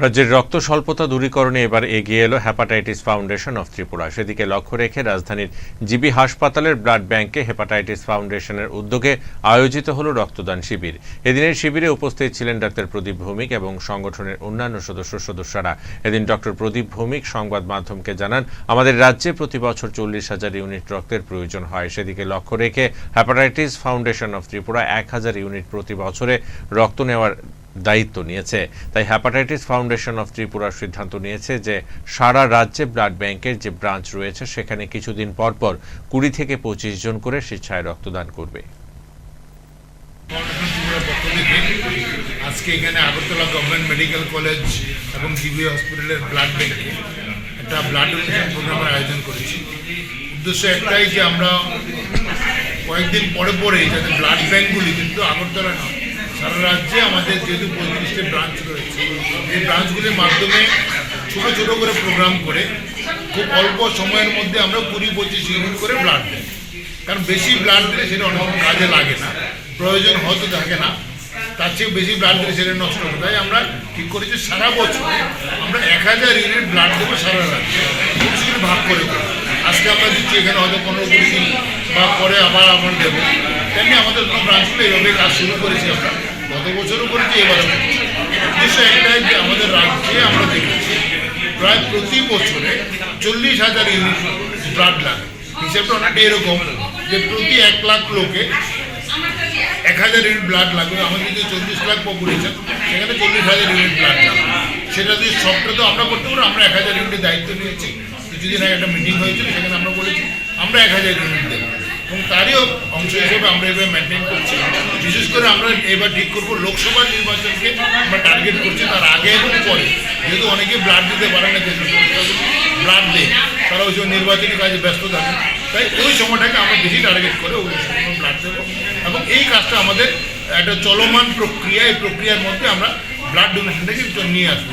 রাজ্যের রক্ত স্বল্পতা দূরীকরণে এবার এগিয়ে এলো হ্যাপাটাইটিস ফাউন্ডেশন অফ ত্রিপুরা। সেদিকে লক্ষ্য রেখে রাজধানীর জিবি হাসপাতালের ব্লাড ব্যাংকে হেপাটাইটিস ফাউন্ডেশনের উদ্যোগে আয়োজিত হলো রক্তদান শিবির। এদিনের শিবিরে উপস্থিত ছিলেন ডাক্তার প্রদীপ ভৌমিক এবং সংগঠনের অন্যান্য সদস্য সদস্যরা। এদিন ডক্টর প্রদীপ ভৌমিক সংবাদ মাধ্যমকে জানান, আমাদের রাজ্যে প্রতি বছর চল্লিশ হাজার ইউনিট রক্তের প্রয়োজন হয়। সেদিকে লক্ষ্য রেখে হ্যাপাটাইটিস ফাউন্ডেশন অফ ত্রিপুরা এক হাজার ইউনিট প্রতি বছরে রক্ত নেওয়ার দায়িত্ব নিয়েছে। তাই হ্যাপাটাইটিস ফাউন্ডেশন অফ ত্রিপুরার সিদ্ধান্ত নিয়েছে যে সারা রাজ্যে ব্লাড ব্যাংকের যে ব্রাঞ্চ রয়েছে, সেখানে কিছুদিন পর পর কুড়ি থেকে পঁচিশ জন করে স্বেচ্ছায় রক্তদান করবে। আজকে এখানে আগরতলা গভর্নমেন্ট মেডিকেল কলেজ এবং জিবি হসপিটালের ব্লাড ব্যাংকে একটা ব্লাড ডোনেশন প্রোগ্রামের আয়োজন করেছি। উদ্দেশ্য একটাই যে আমরা কয়েকদিন পরে পরে যাতে ব্লাড ব্যাংকগুলি কিন্তু আগরতলা নয় সারা রাজ্যে আমাদের যেহেতু পঁয়ত্রিশটি ব্রাঞ্চ রয়েছে, এই ব্রাঞ্চগুলির মাধ্যমে ছোটো ছোটো করে প্রোগ্রাম করে খুব অল্প সময়ের মধ্যে আমরা কুড়ি পঁচিশ ইউনিট করে ব্লাড দেয় কারণ বেশি ব্লাড দিলে সেটা অনেক কাজে লাগে না, প্রয়োজন হয়তো থাকে না, তার চেয়ে বেশি ব্লাড দিলে সেটা নষ্ট হবে। তাই আমরা ঠিক করেছি সারা বছর আমরা এক হাজার ইউনিট ব্লাড দেবো সারা রাজ্যে সেগুলো ভাগ করে করে আজকে আমরা দিচ্ছি, এখানে হয়তো পনেরো কুড়ি দিন বা পরে আবার আমরা দেবো। তেমনি আমাদের কোনো ব্রাঞ্চগুলো এইভাবে কাজ শুরু করেছি আমরা। গত বছরও করেছি করেছি। উদ্দেশ্য একটাই যে আমাদের রাজ্যে আমরা দেখেছি, প্রায় প্রতি বছরে চল্লিশ হাজার ইউনিট ব্লাড লাগে। হিসেবটা অনেকটা এরকম যে প্রতি এক লাখ লোকে এক হাজার ইউনিট ব্লাড লাগবে। আমাদের যদি চল্লিশ লাখ পপুলেশন, সেখানে চল্লিশ হাজার ইউনিট ব্লাড লাগবে। সেটা যদি সবটা তো আমরা করতে পারব আমরা এক হাজার ইউনিটের দায়িত্ব নিয়েছি। কিছুদিন আগে একটা মিটিং হয়েছিল, সেখানে আমরা বলেছি, আমরা এক হাজার ইউনিট দেবো। এবং তারই অংশ হিসেবে আমরা এভাবে মেনটেন করছি। করে আমরা এবার ঠিক করব লোকসভা নির্বাচনকে আমরা টার্গেট করছি, তার আগে এবং পরে। যেহেতু অনেকে ব্লাড দিতে পারে না যে ব্লাড দেয় তারা ওই নির্বাচনী কাজে ব্যস্ত থাকে। তাই ওই সময়টাকে আমরা বেশি টার্গেট করে ওই সময় ব্লাড দেবো। এবং এই কাজটা আমাদের একটা চলমান প্রক্রিয়া, এই প্রক্রিয়ার মধ্যে আমরা ব্লাড ডোনেশনটাকে নিয়ে আসব।